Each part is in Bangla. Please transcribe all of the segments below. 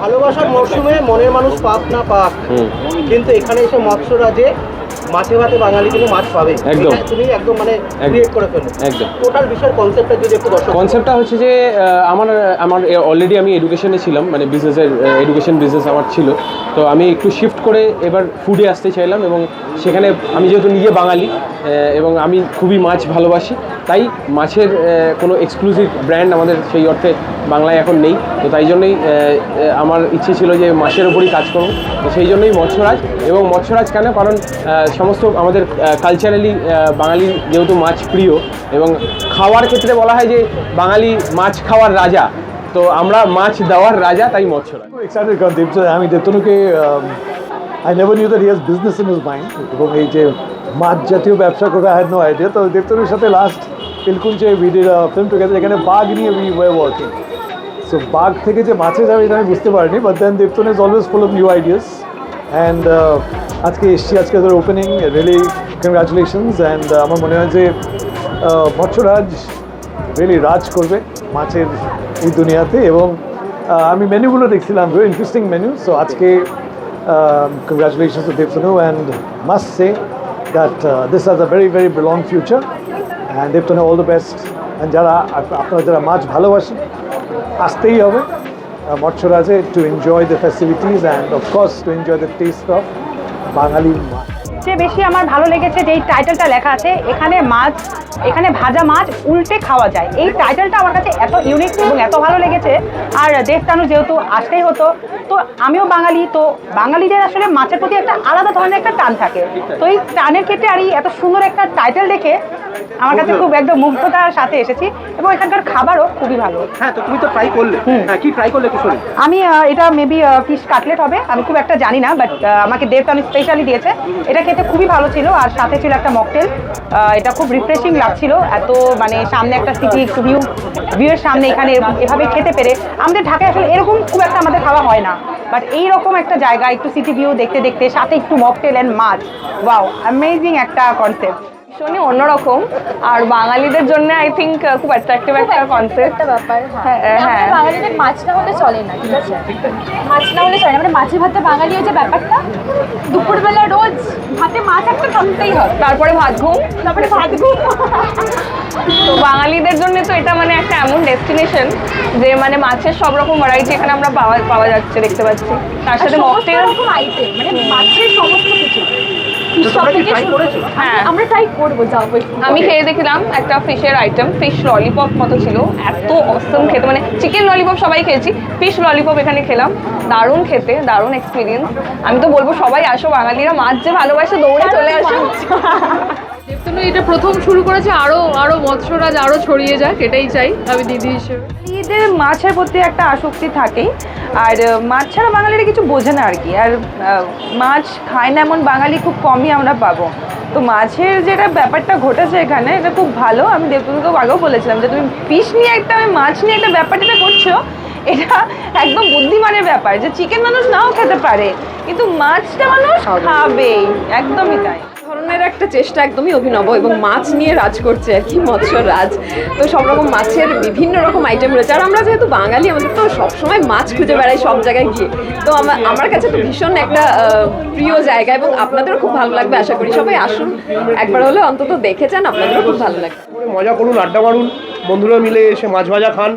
ভালোবাসার মরশুমে মনের মানুষ পাক না পাক। কিন্তু এখানে এসে মৎস্যরাজে মাছে ভাতে বাঙালি কিন্তু মাছ পাবে। একদম। তুমি একদম মানে ক্রিয়েট করে ফেলো। একদম। টোটাল বিষয়ের কনসেপ্টটা যদি একটু দর্শক কনসেপ্টটা হচ্ছে যে আমার আমার অলরেডি আমি এডুকেশনে ছিলাম মানে বিজনেসের এডুকেশন বিজনেস আমার ছিল। তো আমি একটু শিফট করে এবার ফুডে আসতে চাইলাম এবং সেখানে আমি যেহেতু নিজে বাঙালি এবং আমি খুবই মাছ ভালোবাসি তাই মাছের কোনো এক্সক্লুসিভ ব্র্যান্ড আমাদের সেই অর্থে বাংলায় এখন নেই। তো তাই জন্যই আমার ইচ্ছে ছিল যে মাছের ওপরই কাজ করব। তো সেই জন্যই মৎস্যরাজ এবং মৎস্যরাজ কেন? কারণ সমস্ত আমাদের কালচারালি বাঙালি যেহেতু মাছ প্রিয়, এবং খাওয়ার ক্ষেত্রে বলা হয় যে বাঙালি মাছ খাওয়ার রাজা, তো আমরা মাছ দেওয়ার রাজা, তাই এক্সাইটেড কারণ দেব আমি দেবতনুকে I never knew that has business in is mind এবং এই যে মাছ জাতীয় ব্যবসা করবে আই হ্যাড নো আইডিয়া তো দেবতনুর সাথে লাস্ট পিলকুঞ্চে উইডির ফিল্ম টুগেদার এখানে বাঘ নিয়ে উই ওয়ে ওয়ার্কিং সো বাঘ থেকে যে মাছে যাবে এটা আমি বুঝতে পারিনি but then Debtanu is always full of new ideas and আজকে এসছি আজকে ওদের ওপেনিং রিয়েলি কংগ্রাচুলেশনস অ্যান্ড আমার মনে হয় যে আহ, মৎস্যরাজ রিয়েলি রাজ করবে মাছের এই দুনিয়াতে এবং আমি মেনুগুলো দেখছিলাম ভেরি ইন্টারেস্টিং মেনু সো আজকে congratulation to Debtanu and must say that this has a very very long future and Debtanu all the best and যারা আপনারা যারা মাছ ভালোবাসেন আসতেই হবে। মৎস্যরাজে to enjoy the facilities and of course to enjoy the taste of Bengali মাছ সবচেয়ে বেশি আমার ভালো লেগেছে যে এই টাইটেলটা লেখা আছে এখানে মাছ এখানে ভাজা মাছ উল্টে খাওয়া যায়। এই টাইটেলটা আমার কাছে এত ইউনিক এবং এত ভালো লেগেছে। আর দেবতানু যেহেতু আসতেই হতো তো আমিও বাঙালি তো বাঙালিদের আসলে মাছের প্রতি একটা আলাদা ধরনের একটা টান থাকে। তো এই টানের ক্ষেত্রে আর এই এত সুন্দর একটা টাইটেল দেখে আমার কাছে খুব একদম মুগ্ধতার সাথে এসেছি এবং এখানকার খাবারও খুবই ভালো। হ্যাঁ তো তুমি তো ট্রাই করলে। হ্যাঁ কি ট্রাই করলে শুনি। আমি এটা মেবি ফিশ কাটলেট হবে। আমি খুব একটা জানি না বাট আমাকে দেবতানু স্পেশালি দিয়েছে। এটা খেতে খুবই ভালো ছিল, আর সাথে ছিল একটা মকটেল এটা খুব রিফ্রেশিং লাগছিল, এত মানে সামনে একটা সিটি একটু ভিউ ভিউয়ের সামনে এখানে এভাবে খেতে পেরে। আমাদের ঢাকায় আসলে এরকম খুব একটা আমাদের খাওয়া হয় না বাট এইরকম একটা জায়গা, একটু সিটি ভিউ দেখতে দেখতে, সাথে একটু মকটেল অ্যান্ড মাছ। ওয়াও অ্যামেজিং একটা কনসেপ্ট ভীষণই অন্যরকম। আর বাঙালিদের জন্য আই থিঙ্ক খুব অ্যাট্রাকটিভ একটা কনসেপ্ট একটা ব্যাপার হ্যাঁ, হ্যাঁ হ্যাঁ। বাঙালিদের মাছ না হলে চলে না ঠিক আছে? মাছ না হলে চলে না। মানে মাছে ভাতে বাঙালি যে ব্যাপারটা দুপুরবেলা রোজ ভাতে মাছ একটা থামতেই হবে। তারপরে ভাত ঘুম। তারপরে ভাত ঘুম। তো বাঙালিদের জন্য তো এটা মানে একটা এমন ডেস্টিনেশন যে মানে মাছের সব রকম ভ্যারাইটি এখানে আমরা পাওয়া পাওয়া যাচ্ছে দেখতে পাচ্ছি। তার সাথে মকটেল আইটেম মানে মাছের সমস্ত কিছু। হ্যাঁ। আমরা ট্রাই করব যাব আমি খেয়ে দেখলাম একটা ফিশের আইটেম ফিশ ললিপপ মতো ছিল। এত অসম খেতে মানে চিকেন ললিপপ সবাই খেয়েছি। ফিশ ললিপপ এখানে খেলাম। দারুণ খেতে দারুণ এক্সপিরিয়েন্স আমি তো বলব সবাই আসো বাঙালিরা মাছ যে ভালোবাসে দৌড়ে চলে আসো। দেবতনু এটা প্রথম শুরু করেছে আরও আরও মৎস্যরাজ আরও ছড়িয়ে যাক এটাই চাই আমি দিদি হিসেবে। বাঙালিদের মাছের প্রতি একটা আসক্তি থাকেই আর মাছ ছাড়া বাঙালিরা কিছু বোঝে না আর কি। আর মাছ খায় না এমন বাঙালি খুব কমই আমরা পাবো। তো মাছের যেটা ব্যাপারটা ঘটেছে এখানে এটা খুব ভালো। আমি দেবতুকে আগেও বলেছিলাম যে তুমি ফিশ নিয়ে একটা আমি মাছ নিয়ে একটা ব্যাপারটা করছ এটা একদম বুদ্ধিমানের ব্যাপার যে চিকেন মানুষ নাও খেতে পারে কিন্তু মাছটা মানুষ খাবেই একদমই তাই। ধরনের একটা চেষ্টা একদমই অভিনব এবং মাছ নিয়ে রাজ করছে আর কি, মৎস্য রাজ। তো সব রকম মাছের বিভিন্ন রকম আইটেম রয়েছে। আর আমরা যেহেতু বাঙালি, আমাদের তো সবসময় মাছ খুঁজে বেড়াই সব জায়গায় গিয়ে। তো আমার আমার কাছে তো ভীষণ একটা প্রিয় জায়গা এবং আপনাদেরও খুব ভালো লাগবে আশা করি। সবাই আসুন, একবার হলে অন্তত দেখে যান, আপনাদেরও খুব ভালো লাগবে। মজা করুন, আড্ডা মারুন, বন্ধুরা মিলে এসে মাছ ভাজা খান।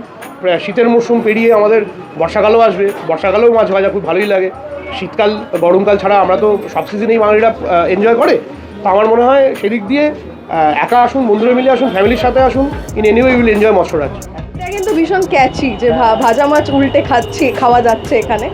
শীতের মরশুম পেরিয়ে আমাদের বর্ষাকালও আসবে। বর্ষাকালেও মাছ ভাজা খুব ভালোই লাগে। শীতকাল, গরমকাল ছাড়া আমরা তো সব সিজনেই বাঙালিরা এনজয় করে। তো আমার মনে হয় সেদিক দিয়ে একা আসুন, বন্ধুরা মিলে আসুন ফ্যামিলির সাথে আসুন in anyway will enjoy Matsyaraj এটা কিন্তু ভীষণ ক্যাচি যে ভাজা মাছ উল্টে খাচ্ছি, খাওয়া যাচ্ছে এখানে।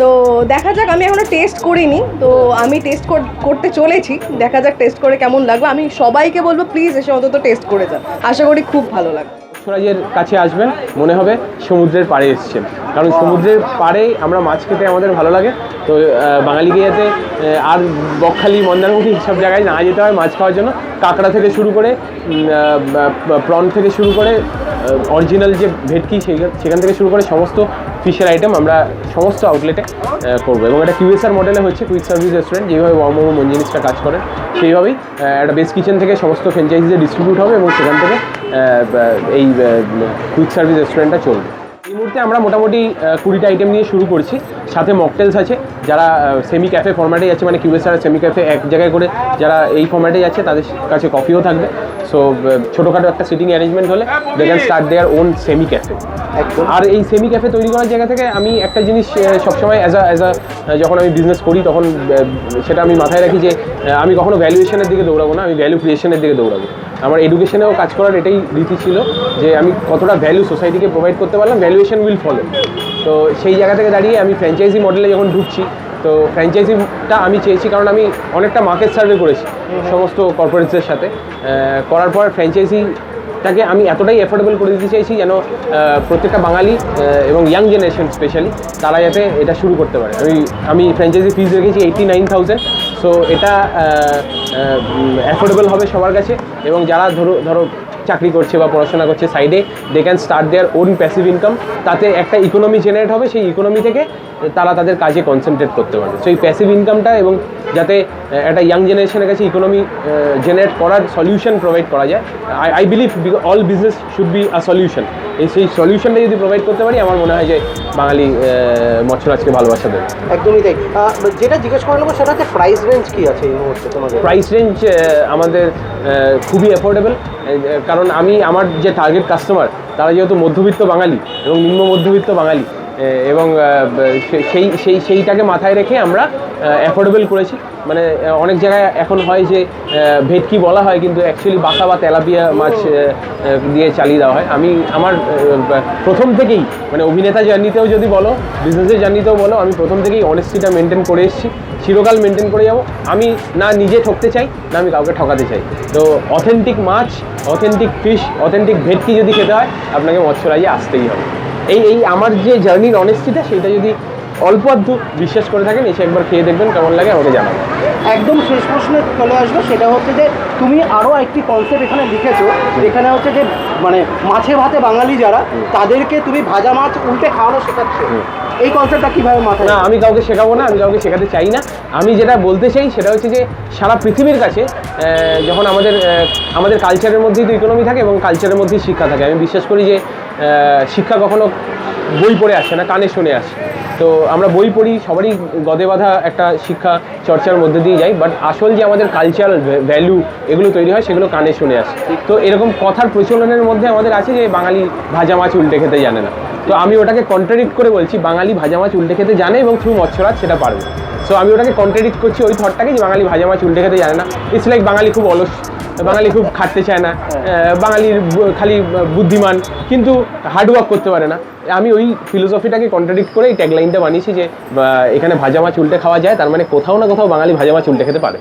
তো দেখা যাক, আমি এখনও টেস্ট করিনি, তো আমি টেস্ট করতে চলেছি। দেখা যাক টেস্ট করে কেমন লাগবে আমি সবাইকে বলব প্লিজ এসে অন্তত টেস্ট করে যান। আশা করি খুব ভালো লাগবে। মৎস্যরাজের কাছে আসবেন, মনে হবে সমুদ্রের পাড়ে এসছেন। কারণ সমুদ্রের পাড়ে আমরা মাছ খেতে আমাদের ভালো লাগে। তো বাঙালি বাঙালিকে যাতে আর বকখালি, মন্দারমুখী সব জায়গায় না যেতে হয় মাছ খাওয়ার জন্য। কাঁকড়া থেকে শুরু করে প্রন থেকে শুরু করে অরিজিনাল যে ভেটকি সেখান থেকে শুরু করে সমস্ত ফিশের আইটেম আমরা সমস্ত আউটলেটে করব। এবং এটা কিউএসআর মডেলে হচ্ছে কুইক সার্ভিস রেস্টুরেন্ট যেভাবে ওয়ার্মোমো মঞ্জিনিসটা কাজ করে। সেইভাবেই একটা বেস কিচেন থেকে সমস্ত ফ্র্যাঞ্চাইজিতে ডিস্ট্রিবিউট হবে এবং সেখান থেকে এই কুইক সার্ভিস রেস্টুরেন্টটা চলবে। এই মুহূর্তে আমরা মোটামুটি কুড়িটা আইটেম নিয়ে শুরু করছি। সাথে মকটেলস আছে। যারা সেমি ক্যাফে ফরম্যাটে যাচ্ছে মানে কিউএসআর সেমি ক্যাফে এক জায়গায় করে যারা এই ফরম্যাটে যাচ্ছে তাদের কাছে কফিও থাকবে। সো ছোটোখাটো একটা সিটিং অ্যারেঞ্জমেন্ট হলে they can start their own semi cafe আর এই সেমি ক্যাফে তৈরি করার জায়গা থেকে আমি একটা জিনিস সবসময় অ্যাজ আ অ্যাজ আ যখন আমি বিজনেস করি তখন সেটা আমি মাথায় রাখি যে আমি কখনো ভ্যালুয়েশনের দিকে দৌড়াবো না আমি ভ্যালু ক্রিয়েশনের দিকে দৌড়াবো। আমার এডুকেশনেও কাজ করার এটাই রীতি ছিল যে আমি কতটা ভ্যালু সোসাইটিকে প্রোভাইড করতে পারলাম ভ্যালুয়েশন উইল ফলো তো সেই জায়গা থেকে দাঁড়িয়ে আমি ফ্র্যাঞ্চাইজি মডেলে যখন ঢুকছি তো ফ্র্যাঞ্চাইজিটা আমি চেয়েছি কারণ আমি অনেকটা মার্কেট সার্ভে করেছি সমস্ত কর্পোরেটসের সাথে। করার পর ফ্র্যাঞ্চাইজি তাকে আমি এতটাই অ্যাফোর্ডেবল করে দিতে চাইছি যেন প্রত্যেকটা বাঙালি এবং ইয়াং জেনারেশন স্পেশালি তারা যাতে এটা শুরু করতে পারে। আমি আমি ফ্র্যাঞ্চাইজি ফিজ রেখেছি এইটি নাইন থাউজেন্ড সো এটা অ্যাফোর্ডেবল হবে সবার কাছে, এবং যারা ধরো ধরো চাকরি করছে বা পড়াশোনা করছে সাইডে they can start their own passive income তাতে একটা ইকোনমি জেনারেট হবে, সেই ইকোনমি থেকে তারা তাদের কাজে কনসেন্ট্রেট করতে পারবে। সো এই প্যাসিভ ইনকামটা এবং যাতে একটা ইয়াং জেনারেশনের কাছে ইকোনমি জেনারেট করার সলিউশন প্রোভাইড করা যায়। I I believe all business should be a solution এই সেই সলিউশনটা যদি প্রোভাইড করতে পারি আমার মনে হয় যে বাঙালি মৎস্য মৎস্যরাজকে ভালোবাসা দেবে। একদমই তাই। যেটা জিজ্ঞেস করে নেব সেটা হচ্ছে প্রাইস রেঞ্জ কী আছে এই মুহূর্তে তোমাদের? প্রাইস রেঞ্জ আমাদের খুবই অ্যাফোর্ডেবল কারণ আমি আমার যে টার্গেট কাস্টমার তারা যেহেতু মধ্যবিত্ত বাঙালি এবং নিম্ন মধ্যবিত্ত বাঙালি এবং সেই সেই, সেইটাকে মাথায় রেখে আমরা অ্যাফোর্ডেবল করেছি। মানে অনেক জায়গায় এখন হয় যে ভেটকি বলা হয়, কিন্তু অ্যাকচুয়ালি বাসা বা তেলাপিয়া মাছ দিয়ে চালিয়ে দেওয়া হয়। আমি, আমার প্রথম থেকেই মানে অভিনেতা জার্নিতেও যদি বলো বিজনেসের জার্নিতেও বলো, আমি প্রথম থেকেই অনেস্টিটা মেনটেন করে এসেছি। চিরকাল মেনটেন করে যাব। আমি না নিজে ঠকতে চাই, না আমি কাউকে ঠকাতে চাই। তো অথেন্টিক মাছ অথেন্টিক ফিশ অথেন্টিক ভেটকি যদি খেতে হয়, আপনাকে মৎস্যরাজে আসতেই হবে। এই এই আমার যে জার্নির অনেস্টিটা সেটা যদি অল্প আধটু বিশ্বাস করে থাকেন এসে একবার খেয়ে দেখবেন কেমন লাগে আমাকে জানাবেন। একদম শেষ প্রশ্নে চলে আসবে সেটা হচ্ছে যে তুমি আরও একটি কনসেপ্ট এখানে লিখেছো এখানে হচ্ছে যে মানে মাছে ভাতে বাঙালি যারা তাদেরকে তুমি ভাজা মাছ উল্টে খাওয়ানো শেখাচ্ছ। এই কনসেপ্টটা কীভাবে মাথায় না আমি কাউকে শেখাবো না আমি কাউকে শেখাতে চাই না। আমি যেটা বলতে চাই সেটা হচ্ছে যে সারা পৃথিবীর কাছে যখন আমাদের আমাদের কালচারের মধ্যেই তো ইকোনমি থাকে এবং কালচারের মধ্যেই শিক্ষা থাকে। আমি বিশ্বাস করি যে শিক্ষা কখনো বই পড়ে আসে না, কানে শুনে আসে। তো আমরা বই পড়ি, সবারই গদে বাঁধা একটা শিক্ষা চর্চার মধ্যে দিয়ে যাই বাট আসল যে আমাদের কালচারাল ভ্যালু এগুলো তৈরি হয়, সেগুলো কানে শুনে আসে। তো এরকম কথার প্রচলনের মধ্যে আমাদের আছে যে, বাঙালি ভাজা মাছ উল্টে খেতে জানে না। তো আমি ওটাকে কন্ট্রাডিক্ট করে বলছি, বাঙালি ভাজা মাছ উল্টে খেতে জানে এবং থ্রু মৎস্যরাজ সেটা পারবে। সো আমি ওটাকে কন্ট্রাডিক্ট করছি ওই থটটাকে যে, বাঙালি ভাজা মাছ উল্টে খেতে জানে না। ইটস লাইক বাঙালি খুব অলস। বাঙালি খুব খাটতে চায় না আহ, বাঙালির খালি বুদ্ধিমান কিন্তু হার্ডওয়ার্ক করতে পারে না। আমি ওই ফিলোসফিটাকে কন্ট্রাডিক্ট করে এই ট্যাগলাইনটা বানিয়েছি যে এখানে ভাজা মাছ উল্টে খাওয়া যায় তার মানে কোথাও না কোথাও বাঙালি ভাজা মাছ উল্টে খেতে পারে।